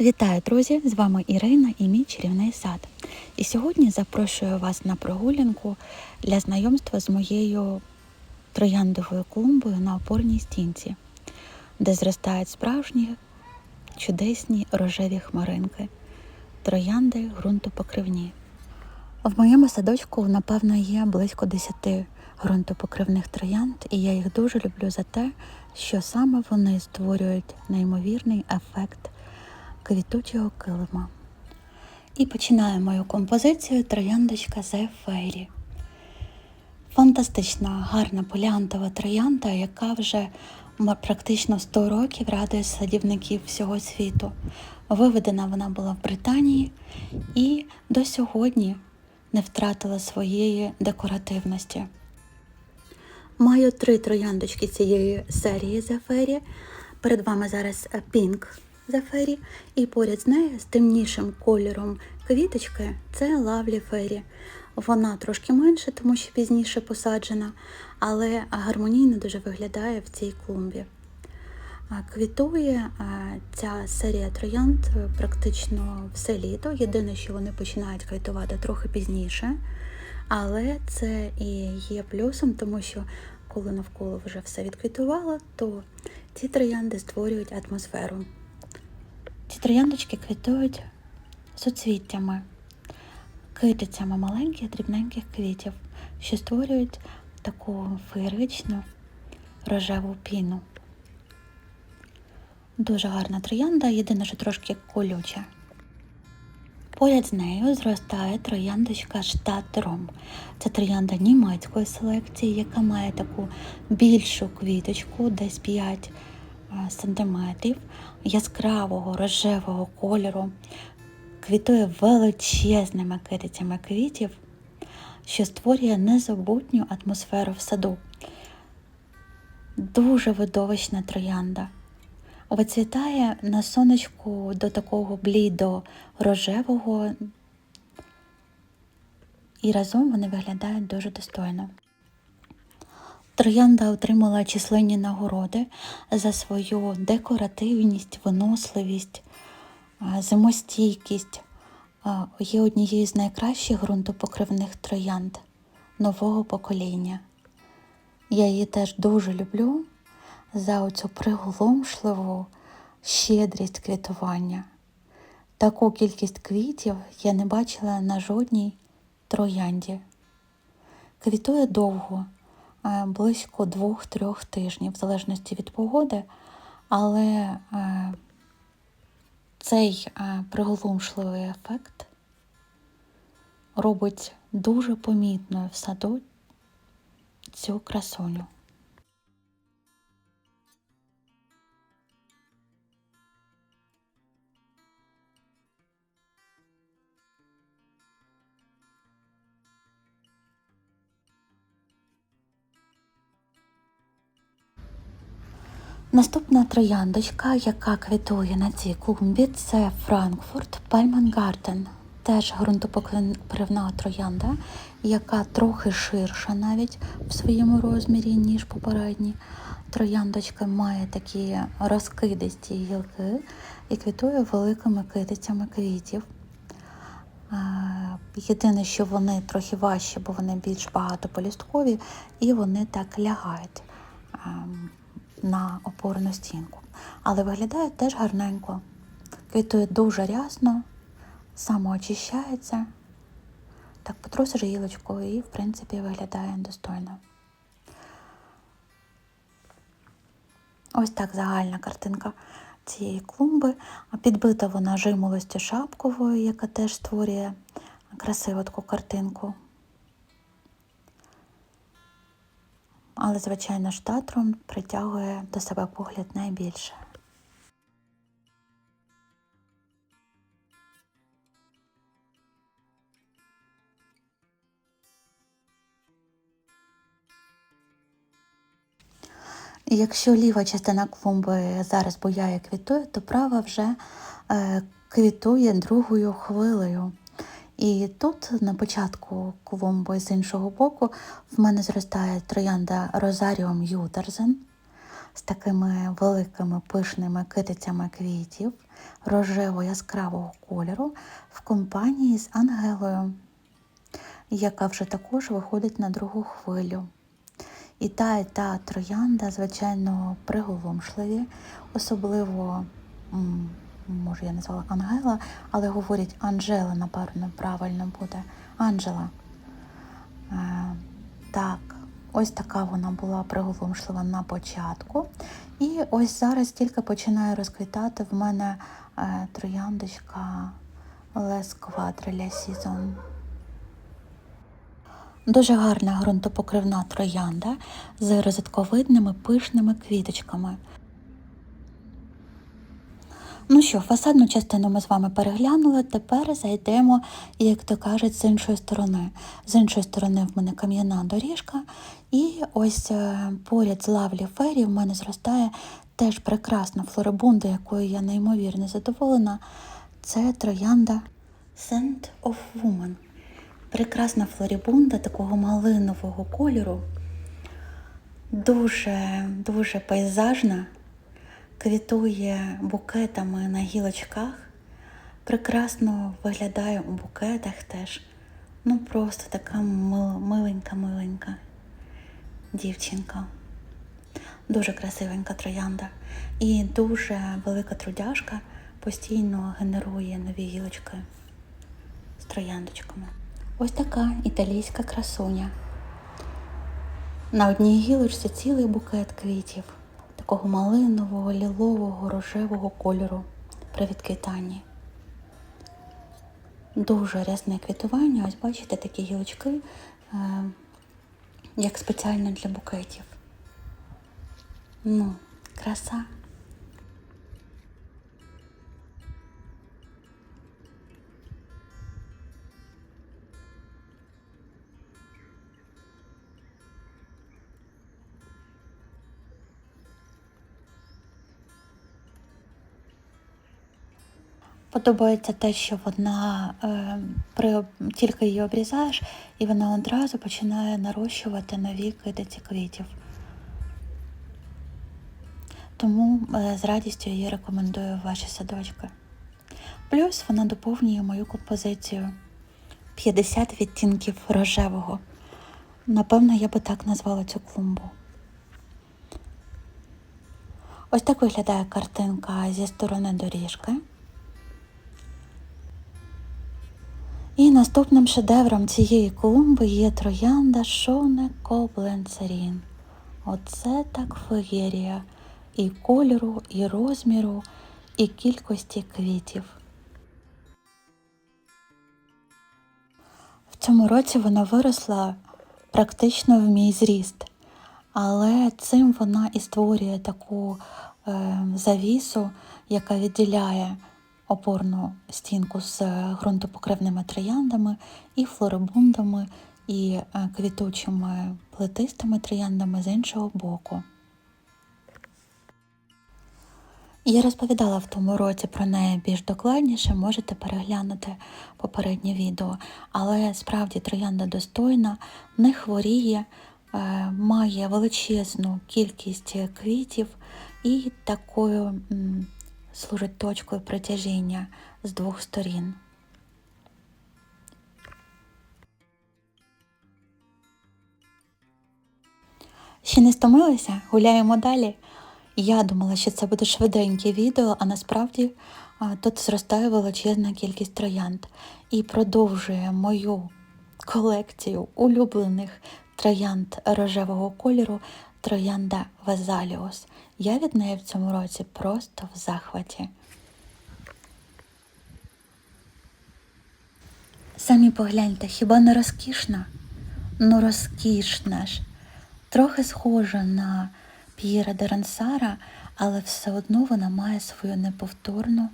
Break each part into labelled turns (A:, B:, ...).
A: Вітаю, друзі! З вами Ірина і мій чарівний сад. І сьогодні запрошую вас на прогулянку для знайомства з моєю трояндовою клумбою на опорній стінці, де зростають справжні чудесні рожеві хмаринки, троянди ґрунтопокривні. В моєму садочку, напевно, є близько 10 ґрунтопокривних троянд, і я їх дуже люблю за те, що саме вони створюють неймовірний ефект квітучого килима. І починаю мою композицію трояндочка The Fairy. Фантастична, гарна поліантова троянда, яка вже практично 100 років радує садівників всього світу. Виведена вона була в Британії і до сьогодні не втратила своєї декоративності. Маю три трояндочки цієї серії Зефері. Перед вами зараз Pink Зефері, і поряд з нею з темнішим кольором квіточки це Lovely Fairy. Вона трошки менше, тому що пізніше посаджена, але гармонійно дуже виглядає в цій клумбі. Квітує ця серія троянд е, практично все літо. Єдине, що вони починають квітувати трохи пізніше. Але це і є плюсом, тому що коли навколо вже все відквітувало, то ці троянди створюють атмосферу. Ці трояндочки квітують суцвіттями, китицями маленьких дрібненьких квітів, що створюють таку феєричну рожеву піну. Дуже гарна троянда, єдине, що трошки колюча. Поряд з нею зростає трояндочка штат Ром. Це троянда німецької селекції, яка має таку більшу квіточку, десь 5 сантиметрів, яскравого рожевого кольору, квітує величезними китицями квітів, що створює незабутню атмосферу в саду. Дуже видовищна троянда. Вицвітає на сонечку до такого блідо рожевого, і разом вони виглядають дуже достойно. Троянда отримала численні нагороди за свою декоративність, виносливість, зимостійкість. Є однією з найкращих ґрунтопокривних троянд нового покоління. Я її теж дуже люблю за оцю приголомшливу щедрість квітування. Таку кількість квітів я не бачила на жодній троянді. Квітує довго, близько двох-трьох тижнів, в залежності від погоди, але е, цей е, приголомшливий ефект робить дуже помітною в саду цю красуню. Наступна трояндочка, яка квітує на цій клумбі, це Франкфурт Пальман Гартен. Теж ґрунтопокривна троянда, яка трохи ширша навіть в своєму розмірі, ніж попередні. Трояндочка має такі розкидисті гілки і квітує великими китицями квітів. Єдине, що вони трохи важчі, бо вони більш багатополісткові, і вони так лягають ем, на опорну стінку. Але виглядає теж гарненько. Квітує дуже рясно, самоочищається. Так потрусиш гілочкою і, в принципі, виглядає достойно. Ось так загальна картинка цієї клумби. Підбита вона жимолостю шапковою, яка теж створює красиву таку картинку. Але, звичайно, штатром притягує до себе погляд найбільше. Якщо ліва частина клумби зараз буяє квітує, то права вже е, квітує другою хвилею. І тут на початку клумби з іншого боку в мене зростає троянда Розаріум Ютерзен. з такими великими пишними китицями квітів рожево яскравого кольору в компанії з Ангелою, яка вже також виходить на другу хвилю. І та, і та троянда, звичайно, приголомшливі, особливо, може, я назвала Ангела, але говорять Анжела, напевно, правильно буде. Анжела. Е, так, ось така вона була приголомшлива на початку. І ось зараз тільки починає розквітати в мене е, трояндочка Quadre La Saison. Дуже гарна ґрунтопокривна троянда з розетковидними пишними квіточками. Ну що, фасадну частину ми з вами переглянули. Тепер зайдемо, як то кажуть, з іншої сторони. З іншої сторони в мене кам'яна доріжка, і ось е, поряд з лавлі фері в мене зростає теж прекрасна флорибунда, якою я неймовірно задоволена. Це троянда Scent of Woman. Прекрасна флорибунда такого малинового кольору. Дуже, дуже пейзажна квітує букетами на гілочках, прекрасно виглядає у букетах теж. Ну, просто така миленька-миленька дівчинка. Дуже красивенька троянда. І дуже велика трудяжка постійно генерує нові гілочки з трояндочками. Ось така італійська красуня. На одній гілочці цілий букет квітів такого малинового, лілового, рожевого кольору при відквітанні. Дуже рясне квітування. Ось бачите такі гілочки, е, як спеціально для букетів. Ну, краса. Подобається те, що вона е, при, тільки її обрізаєш, і вона одразу починає нарощувати нові кидиці квітів. Тому е, з радістю її рекомендую в ваші садочки. Плюс вона доповнює мою композицію 50 відтінків рожевого. Напевно, я би так назвала цю клумбу. Ось так виглядає картинка зі сторони доріжки. І наступним шедевром цієї клумби є троянда Шоне Кобленцерін. Оце так феєрія і кольору, і розміру, і кількості квітів. В цьому році вона виросла практично в мій зріст, але цим вона і створює таку е, завісу, яка відділяє опорну стінку з ґрунтопокривними трояндами і флорибундами, і е, квітучими плетистими трояндами з іншого боку. Я розповідала в тому році про неї більш докладніше, можете переглянути попереднє відео, але справді троянда достойна, не хворіє, е, має величезну кількість квітів і такою служить точкою притяжіння з двох сторін. Ще не стомилися? Гуляємо далі. Я думала, що це буде швиденьке відео, а насправді тут зростає величезна кількість троянд і продовжує мою колекцію улюблених троянд рожевого кольору троянда Вазаліус. Я від неї в цьому році просто в захваті. Самі погляньте, хіба не розкішна? Ну розкішна ж. Трохи схожа на П'єра Дерансара, але все одно вона має свою неповторну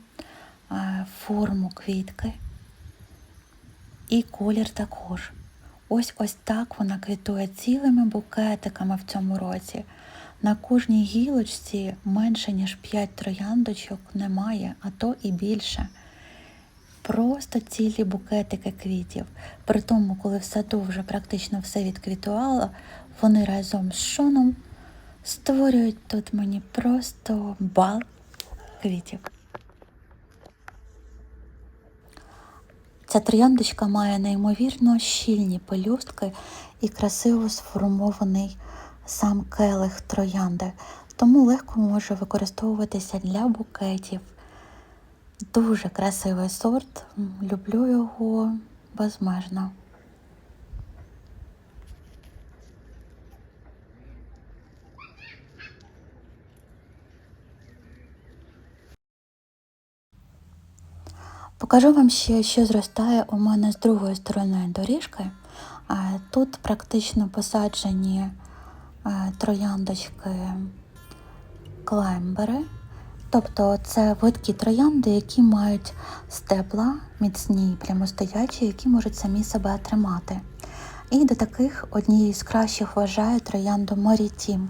A: а, форму квітки. І колір також. Ось ось так вона квітує цілими букетиками в цьому році. На кожній гілочці менше, ніж 5 трояндочок немає, а то і більше. Просто цілі букетики квітів. При тому, коли в саду вже практично все відквітувало, вони разом з шоном створюють тут мені просто бал квітів. Ця трояндочка має неймовірно щільні пелюстки і красиво сформований сам келих троянди, тому легко може використовуватися для букетів. Дуже красивий сорт, люблю його безмежно. Покажу вам ще, що зростає у мене з другої сторони доріжки. Тут практично посаджені трояндочки клаймбери. Тобто це видкі троянди, які мають стебла міцні, прямостоячі, які можуть самі себе тримати. І до таких однією з кращих вважаю троянду Морітім.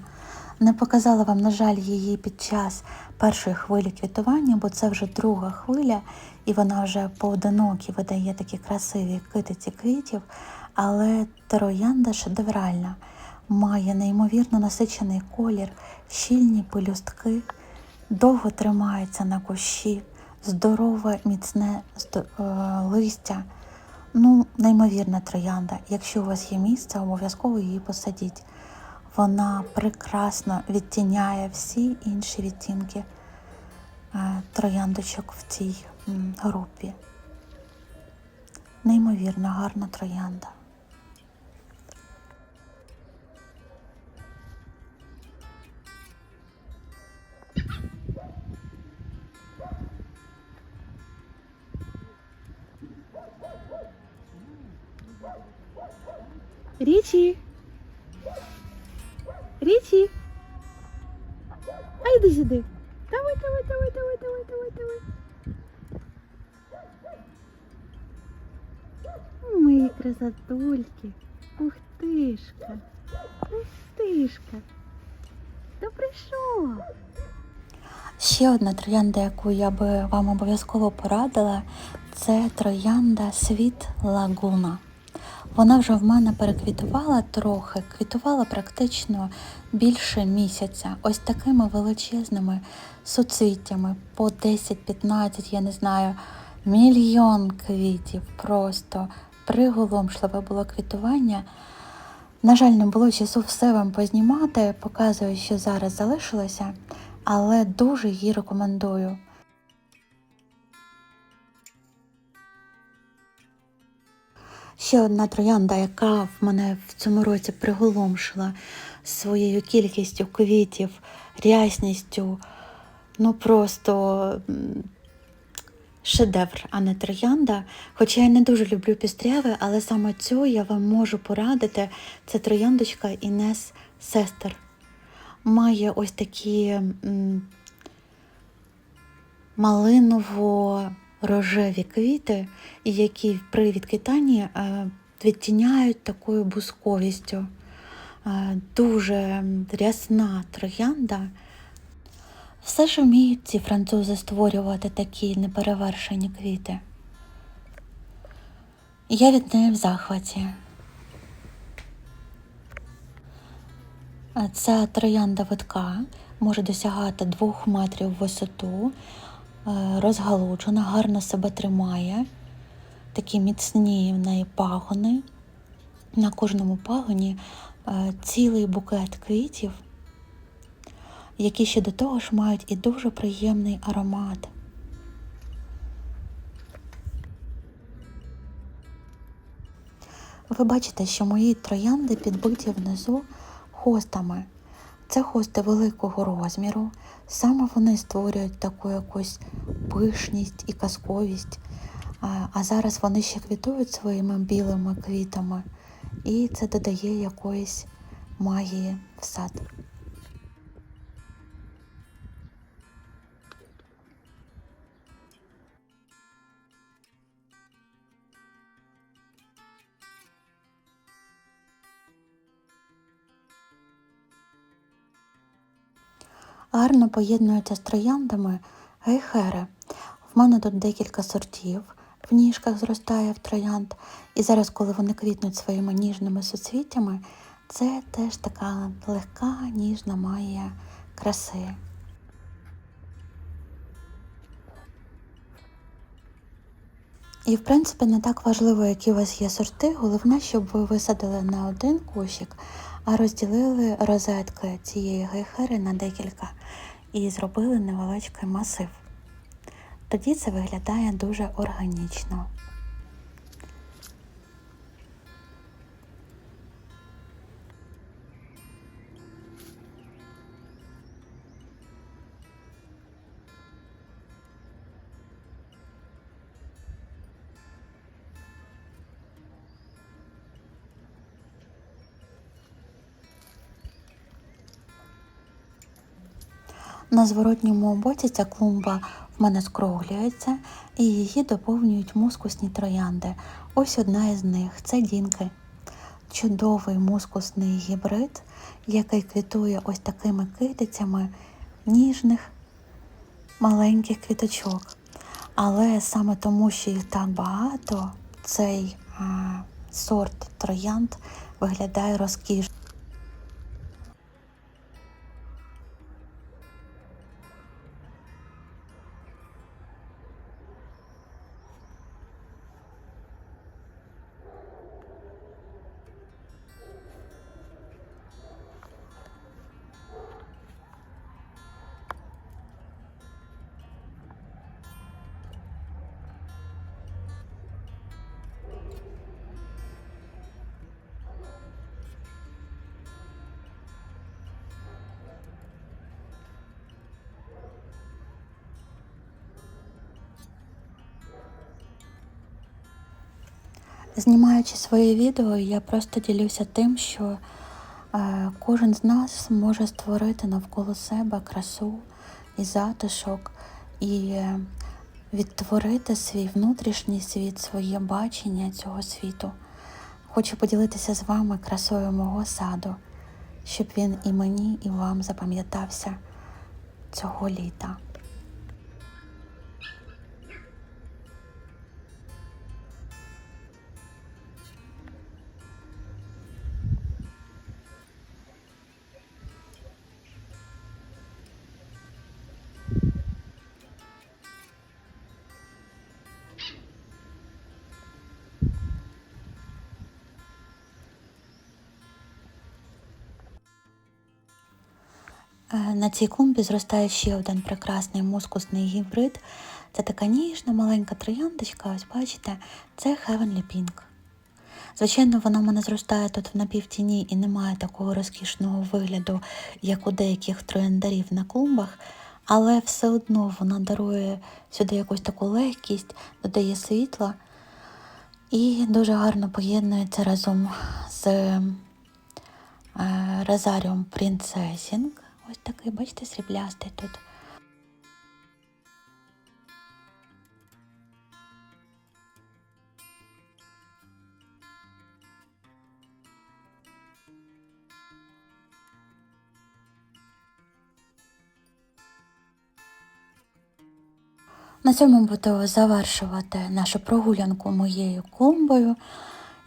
A: Не показала вам, на жаль, її під час першої хвилі квітування, бо це вже друга хвиля, і вона вже поодинокі видає такі красиві китиці квітів. Але троянда шедевральна, має неймовірно насичений колір, щільні пелюстки, довго тримається на кущі, здорове, міцне е, листя. Ну, неймовірна троянда. Якщо у вас є місце, обов'язково її посадіть. Вона прекрасно відтіняє всі інші відтінки е, трояндочок в цій групі. Неймовірно гарна троянда.
B: Річі. Річі. А йди сюди. Давай, давай, давай, давай, давай, давай, давай. Мої красотульки. Ух тишка. Ух тишка. Та прийшов.
A: Ще одна троянда, яку я би вам обов'язково порадила, це троянда Світ Лагуна. Вона вже в мене переквітувала трохи, квітувала практично більше місяця. Ось такими величезними суцвіттями по 10-15, я не знаю, мільйон квітів. Просто приголомшливе було квітування. На жаль, не було часу все вам познімати, показую, що зараз залишилося, але дуже її рекомендую. Ще одна троянда, яка в мене в цьому році приголомшила своєю кількістю квітів, рясністю, ну просто шедевр, а не троянда. Хоча я не дуже люблю пістряви, але саме цю я вам можу порадити. Це трояндочка Інес Сестер. Має ось такі м, малиново-рожеві квіти, які при відквітанні е, відтіняють такою бусковістю. Е, Дуже рясна троянда. Все ж вміють ці французи створювати такі неперевершені квіти. Я від неї в захваті. Ця троянда витка може досягати двох метрів в висоту, е, розгалуджена, гарно себе тримає. Такі міцні в неї пагони. На кожному пагоні е, цілий букет квітів, які ще до того ж мають і дуже приємний аромат. Ви бачите, що мої троянди підбиті внизу хостами. Це хости великого розміру. Саме вони створюють таку якусь пишність і казковість. А, зараз вони ще квітують своїми білими квітами, і це додає якоїсь магії в сад. Гарно поєднуються з трояндами гейхери. В мене тут декілька сортів в ніжках зростає в троянд. І зараз, коли вони квітнуть своїми ніжними суцвіттями, Це теж така легка, ніжна магія краси. І, в принципі, не так важливо, які у вас є сорти. Головне, щоб ви висадили не один кущик, а розділили розетки цієї гейхери на декілька і зробили невеличкий масив. Тоді це виглядає дуже органічно. На зворотньому боці ця клумба в мене скруглюється і її доповнюють мускусні троянди. Ось одна із них це Дінки. Чудовий мускусний гібрид, який квітує ось такими китицями ніжних маленьких квіточок. Але саме тому, що їх так багато, цей а, сорт троянд виглядає розкішно. Знімаючи своє відео, я просто ділюся тим, що е, кожен з нас може створити навколо себе красу і затишок, і е, відтворити свій внутрішній світ, своє бачення цього світу. Хочу поділитися з вами красою мого саду, щоб він і мені, і вам запам'ятався цього літа. На цій клумбі зростає ще один прекрасний мускусний гібрид. Це така ніжна маленька трояндочка, ось бачите, це Heavenly Pink. Звичайно, вона в мене зростає тут в напівтіні і не має такого розкішного вигляду, як у деяких трояндарів на клумбах, але все одно вона дарує сюди якусь таку легкість, додає світла і дуже гарно поєднується разом з е, Розаріум Принцесінг. Ось такий, бачите, сріблястий тут. На цьому буду завершувати нашу прогулянку моєю клумбою.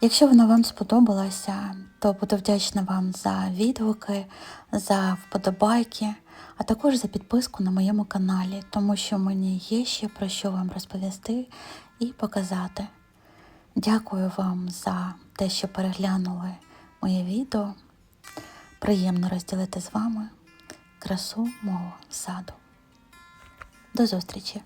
A: Якщо вона вам сподобалася, то буду вдячна вам за відгуки, за вподобайки, а також за підписку на моєму каналі, тому що мені є ще про що вам розповісти і показати. Дякую вам за те, що переглянули моє відео. Приємно розділити з вами красу мого саду. До зустрічі!